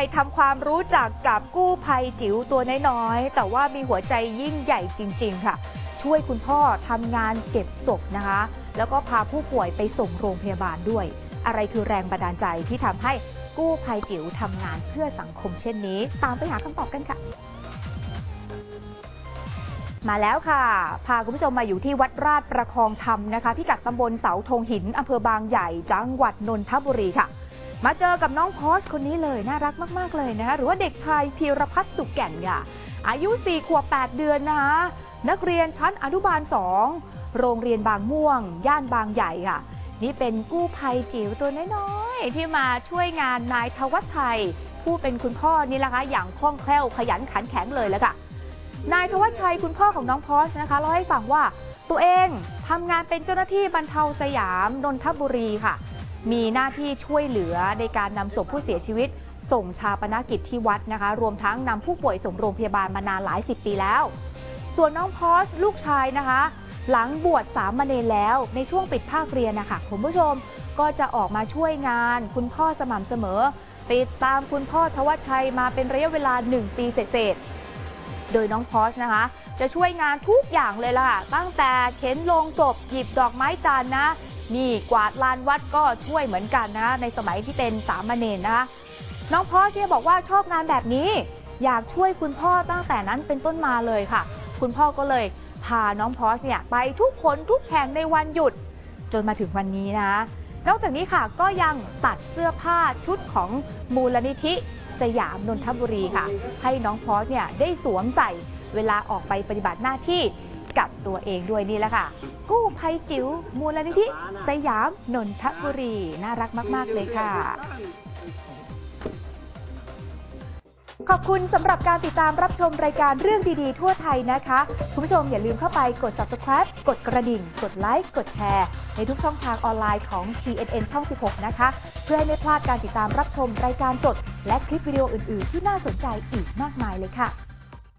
ไปทำความรู้จักกับกู้ภัยจิ๋วตัวน้อยๆ แต่ว่ามีหัวใจยิ่งใหญ่จริง ๆ ค่ะ ช่วยคุณพ่อทำงานเก็บศพนะคะ แล้วก็พาผู้ป่วยไปส่งโรงพยาบาลด้วย อะไรคือแรงบันดาลใจที่ทำให้กู้ภัยจิ๋วทำงานเพื่อสังคมเช่นนี้ ตามไปหาคำตอบกันค่ะ มาแล้วค่ะ พาคุณผู้ชมมาอยู่ที่วัดราชประคองธรรมนะคะ พิกัดตำบลเสาธงหินอำเภอบางใหญ่จังหวัดนนทบุรีค่ะ มาเจอกับน้องพอสคนนี้เลยน่ารักมาก ๆ เลยนะคะหรือว่าเด็กชายพีรพัฒน์สุขแก่นค่ะอายุ 4 ขวบ 8 เดือนนะคะนักเรียนชั้นอนุบาล 2 โรงเรียนบางม่วง ย่านบางใหญ่ค่ะ นี่เป็นกู้ภัยจิ๋วตัวน้อยๆ ที่มาช่วยงานนายทวัชชัย ผู้เป็นคุณพ่อนี่แหละคะอย่างคล่องแคล่วขยันขันแข็งเลยแล้วค่ะนายทวัชชัยคุณพ่อของน้องพอสนะคะเล่าให้ฟังว่าตัวเองทำงานเป็นเจ้าหน้าที่บรรเทาสยามนนทบุรีค่ะ มีหน้าที่ช่วยเหลือในการนำศพผู้เสียชีวิต ส่งชาปนกิจที่วัดนะคะ รวมทั้งนำผู้ป่วยส่งโรงพยาบาลมานานหลายสิบปีแล้ว ส่วนน้องพอสลูกชายนะคะ หลังบวชสามเณรแล้วในช่วงปิดภาคเรียนนะคะคุณผู้ชมก็จะออกมาช่วยงาน คุณพ่อสม่ำเสมอ ติดตามคุณพ่อทวัชชัยมาเป็นระยะเวลา 1 ปีเศษโดยน้องพอสนะคะ จะช่วยงานทุกอย่างเลยล่ะ ตั้งแต่เข็นลงศพหยิบดอกไม้จันนะ นี่กวาดลานวัดก็ช่วยเหมือนกันนะในสมัยที่เป็นสามเณรนะคะน้องพอสเนี่ยบอกว่าชอบงานแบบนี้ อยากช่วยคุณพ่อตั้งแต่นั้นเป็นต้นมาเลยค่ะ คุณพ่อก็เลยพาน้องพอสเนี่ยไปทุกคนทุกแห่งในวันหยุด จนมาถึงวันนี้นะนอกจากนี้ค่ะก็ยังตัดเสื้อผ้าชุดของมูลนิธิสยามนนทบุรีค่ะ ให้น้องพอสเนี่ยได้สวมใส่เวลาออกไปปฏิบัติหน้าที่ กับตัวเองด้วยนี่แหละค่ะ กู้ภัยจิ๋วมูลนิธิ สยามนนทบุรี น่ารักมาก ๆ เลยค่ะ ขอบคุณสำหรับการติดตามรับชมรายการเรื่องดีๆ ทั่วไทยนะคะ คุณผู้ชมอย่าลืมเข้าไปกด subscribe กดกระดิ่ง กดไลค์ กดแชร์ ในทุกช่องทางออนไลน์ของ TNN ช่อง 16 นะคะ เพื่อให้ไม่พลาดการติดตามรับชมรายการสด และคลิปวิดีโออื่น ๆ ที่น่าสนใจอีกมากมายเลยค่ะ